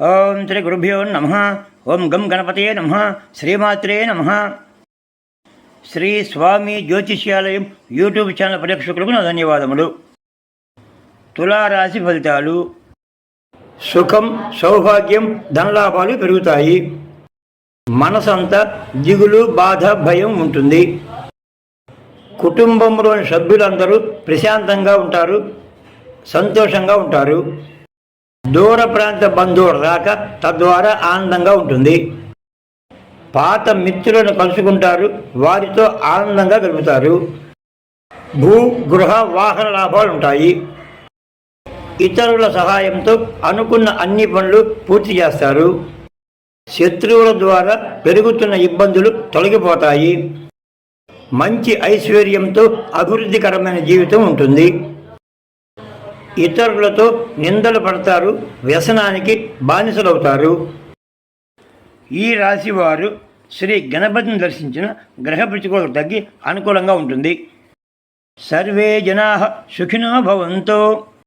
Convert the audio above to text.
ఓం శ్రీ గురుభ్యో నమ. ఓం గం గణపతే నమ. శ్రీమాత్రే నమ. శ్రీ స్వామి జ్యోతిష్యాలయం యూట్యూబ్ ఛానల్ ప్రేక్షకులకు నా ధన్యవాదములు. తులారాశి ఫలితాలు. సుఖం సౌభాగ్యం ధనలాభాలు పెరుగుతాయి. మనసంతా దిగులు బాధ భయం ఉంటుంది. కుటుంబంలోని సభ్యులందరూ ప్రశాంతంగా ఉంటారు సంతోషంగా ఉంటారు. దూర ప్రాంత బంధువుల రాక తద్వారా ఆనందంగా ఉంటుంది. పాత మిత్రులను కలుసుకుంటారు వారితో ఆనందంగా గడుపుతారు. భూ గృహ వాహన లాభాలు ఉంటాయి. ఇతరుల సహాయంతో అనుకున్న అన్ని పనులు పూర్తి చేస్తారు. శత్రువుల ద్వారా పెరుగుతున్న ఇబ్బందులు తొలగిపోతాయి. మంచి ఐశ్వర్యంతో అభివృద్ధికరమైన జీవితం ఉంటుంది. ఇతరులతో నిందలు పడతారు వ్యసనానికి బానిసలవుతారు. ఈ రాశి వారు శ్రీ గణపతిని దర్శించిన గ్రహ ప్రతికూలత తగ్గి అనుకూలంగా ఉంటుంది. సర్వే జనా సుఖినో భవంతో.